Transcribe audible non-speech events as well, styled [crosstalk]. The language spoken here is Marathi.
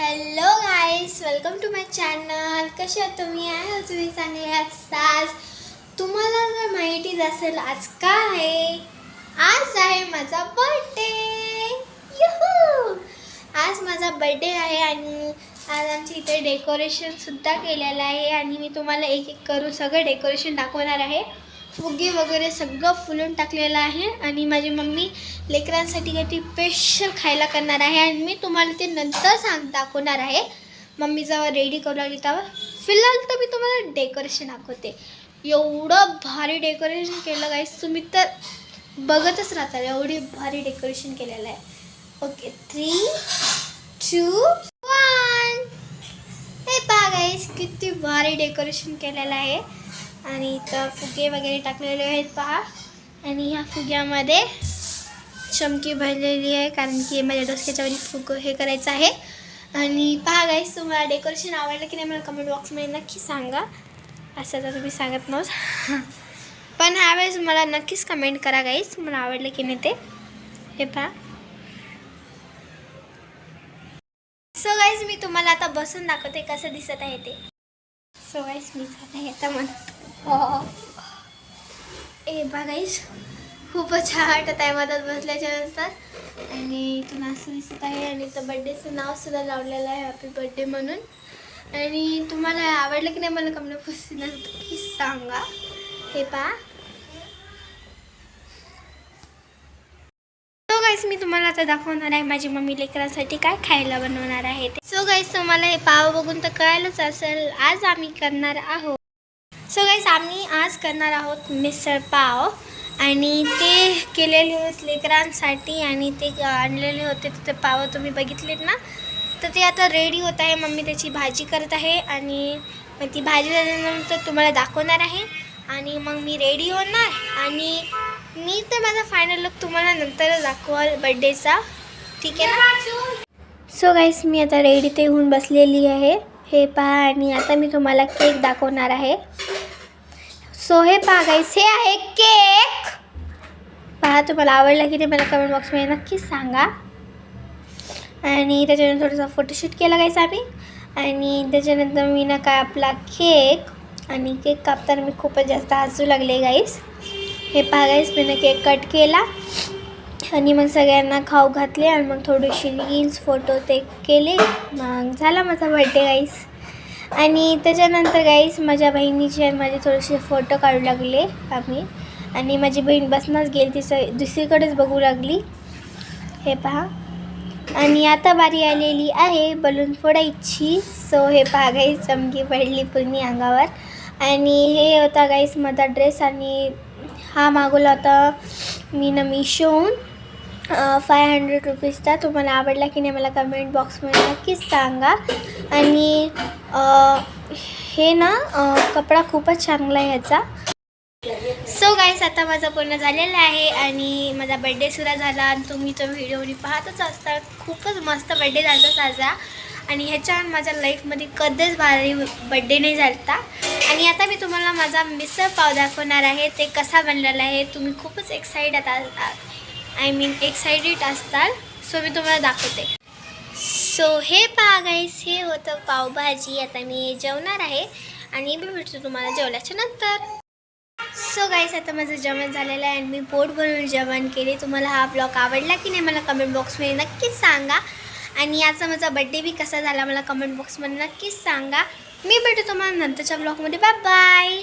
Hello guys welcome to my channel कसे आहात तुम्ही? आहे तुम्ही चांगले? असताच तुम्हाला जर माहितीच असेल आज काय आहे? आज आहे माझा बर्थडे आज माझा बर्थडे आहे आणि आज आमच्या इथे डेकोरेशनसुद्धा केलेलं आहे आणि मी तुम्हाला एक एक करून सगळं डेकोरेशन दाखवणार आहे. फुगे वगैरे सगळं फुलून टाकलेलं आहे. आणि माझी मम्मी लेकरांसाठी काहीतरी स्पेशल खायला करणार आहे. आणि मी तुम्हाला ते नंतर सांग दाखवणार आहे. मम्मी जेव्हा रेडी करू लागली तेव्हा. फिलहाल तर मी तुम्हाला डेकोरेशन दाखवते. एवढं भारी डेकोरेशन केलं गाईस तुम्ही तर बघतच राहताल एवढी भारी डेकोरेशन केलेलं आहे. ओके थ्री टू वन हे पहा गाईस किती भारी डेकोरेशन केलेलं आहे. आणि इथं फुगे वगैरे टाकलेले आहेत पहा. आणि ह्या फुग्यामध्ये चमकी भरलेली आहे कारण की माझ्या डोसक्याच्या वरी फुग हे करायचं आहे. आणि पहा गाईस तुम्हाला डेकोरेशन आवडलं की नाही मला कमेंट बॉक्समध्ये नक्की सांगा. असं तर तुम्ही सांगत नव्हत. [laughs] पण ह्यावेळेस मला नक्कीच कमेंट करा गाईस मला आवडलं की नाही ते. हे पहा. सो गाईज मी तुम्हाला आता बसून दाखवते कसं दिसत आहे ते. सो गाईज मी जात आहे आता ए बा खूपच छान वाटत आहे मधात बसल्याच्या नंतर आणि इथून असं दिसत आहे आणि तर बड्डेचं नाव सुद्धा लावलेलं आहे हॅपी बड्डे म्हणून. आणि तुम्हाला आवडलं की नाही मला कमेंट बॉक्स नक्की सांगा. हे पहा. सो गाईस मी तुम्हाला आता दाखवणार आहे माझी मम्मी लेकरांसाठी काय खायला बनवणार आहे ते. सो गाईस तुम्हाला हे पाव बघून तर कळायलाच असेल. आज आम्ही करणार आहोत सो गाईस आम्ही आज करणार आहोत मिसळ पाव. आणि ते केलेले आहेत लेकरांसाठी आणि ते आणलेले होते ते पाव तुम्ही बघितलेत ना? तर ते आता रेडी होत आहे. मम्मी त्याची भाजी करत आहे आणि मग ती भाजी झाल्यानंतर तुम्हाला दाखवणार आहे. आणि मग मी रेडी होणार आणि मी तर माझा फायनल लुक तुम्हाला नंतर दाखवाल बड्डेचा ठीक आहे ना? सो गाईस मी आता रेडी ते होऊन बसलेली आहे. हे पहा आणि आता मी तुम्हाला केक दाखवणार आहे. सो हे बागायचे आहे केक. पहा तुम्हाला आवडला की नाही मला कमेंट बॉक्समध्ये नक्कीच सांगा. आणि त्याच्यानंतर थोडंसं फोटोशूट केला गाईस आम्ही. आणि त्याच्यानंतर मी ना काय आपला केक आणि केक कापताना मी खूपच जास्त हसू लागले गाईस हे पहा गाईस मी केक कट केला. आणि मग सगळ्यांना खाऊ घातले आणि मग थोडीशी रील्स फोटो ते केले. मग झाला माझा बड्डे गाईस आणि त्याच्यानंतर गाईस माझ्या बहिणीचे आणि माझे थोडेसे फोटो काढू लागले आम्ही. आणि माझी बहीण बसनंच गेली ती स दुसरीकडेच बघू लागली. हे पहा. आणि आता बारी आलेली आहे बलून फोडायची. सो हे पहा गाईस चमकी पडली पूर्ण अंगावर. आणि हे होता गाईस माझा ड्रेस आणि हा मागवला होता मी ना मिशोहून. फाय हंड्रेड रुपीजचा तुम्हाला आवडला की नाही मला कमेंट बॉक्समध्ये नक्कीच सांगा. आणि हे ना कपडा खूपच चांगला आहे ह्याचा सो गाईस आता माझं पूर्ण झालेला आहे आणि माझा बड्डे सुद्धा झाला आणि तुम्ही तो व्हिडिओनी पाहतच असता. खूपच मस्त बड्डे झाला साजा आणि ह्याच्यावर माझ्या लाईफमध्ये कधीच भारी बड्डे नाही झालता. आणि आता मी तुम्हाला माझा मिसळ पाव दाखवणार आहे. ते कसा बनलेला आहे तुम्ही खूपच एक्साईट आता आय मीन एक्साइटेड असताल सो मी तुम्हाला दाखवते. सो हे पहा गाईस हे होतं पावभाजी. आता मी जेवणार आहे आणि मी भेटतो तुम्हाला जेवल्याच्या नंतर. सो गाईस आता माझं जेवण झालेलं आहे आणि मी पोट भरून जेवण केले. तुम्हाला हा ब्लॉग आवडला की नाही मला कमेंट बॉक्समध्ये नक्कीच सांगा. आणि याचा माझा बड्डे बी कसा झाला मला कमेंट बॉक्समध्ये नक्कीच सांगा. मी भेटतो तुम्हाला नंतरच्या ब्लॉगमध्ये बाय बाय